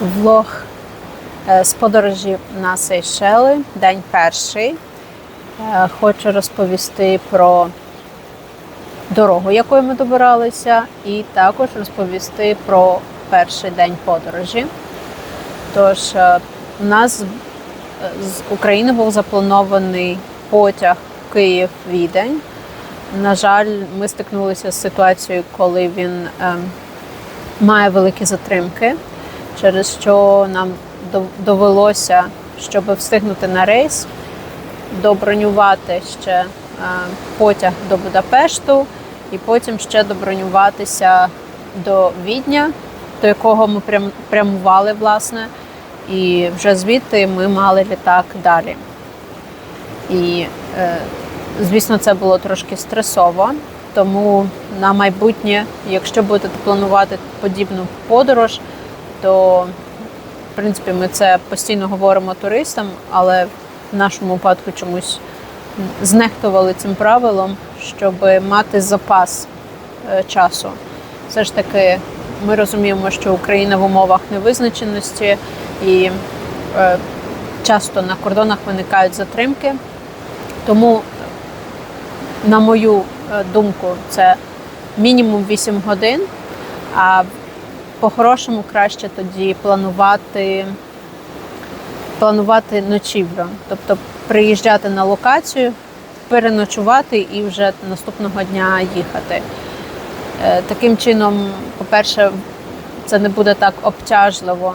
влог е, з подорожі на Сейшели, день перший. Е, Хочу розповісти про дорогу, якою ми добиралися, і також розповісти про перший день подорожі. Тож, е, у нас з України був запланований потяг Київ-Відень. На жаль, ми стикнулися з ситуацією, коли він ем, має великі затримки, через що нам довелося, щоб встигнути на рейс, добронювати ще е, потяг до Будапешту і потім ще добронюватися до Відня, до якого ми прямували, власне. І вже звідти ми мали літак далі. І, е, звісно, це було трошки стресово. Тому на майбутнє, якщо будете планувати подібну подорож, то в принципі ми це постійно говоримо туристам, але в нашому випадку чомусь знехтували цим правилом, щоб мати запас е, часу. Все ж таки, ми розуміємо, що Україна в умовах невизначеності і е, часто на кордонах виникають затримки. Тому, на мою е, думку, це мінімум 8 годин. А по-хорошому краще тоді планувати, планувати ночівлю. Тобто приїжджати на локацію, переночувати і вже наступного дня їхати. Е, Таким чином, по-перше, це не буде так обтяжливо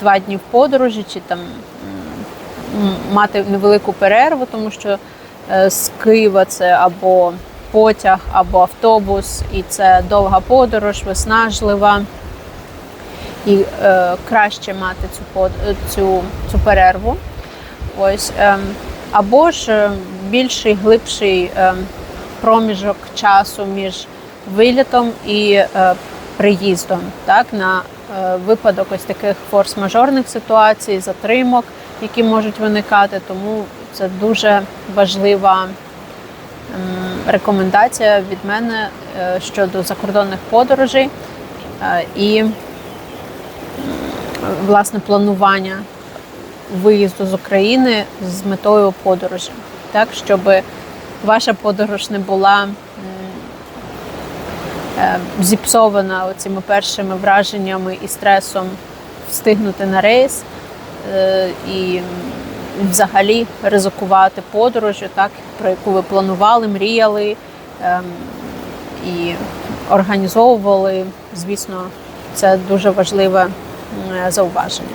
два дні в подорожі, чи там мати невелику перерву, тому що е, з Києва це або потяг, або автобус, і це довга подорож, виснажлива. І е, краще мати цю, е, цю, цю перерву. Ось, ем, або ж е, більший, глибший ем, проміжок часу між вилітом і е, приїздом, так, на е, випадок ось таких форс-мажорних ситуацій, затримок, які можуть виникати. Тому це дуже важлива ем, рекомендація від мене е, щодо закордонних подорожей е, і власне планування виїзду з України з метою подорожі, так щоб ваша подорож не була е, зіпсована цими першими враженнями і стресом встигнути на рейс е, і взагалі ризикувати подорожю, так, про яку ви планували, мріяли ем, і організовували. Звісно, це дуже важливе E, zauważeń.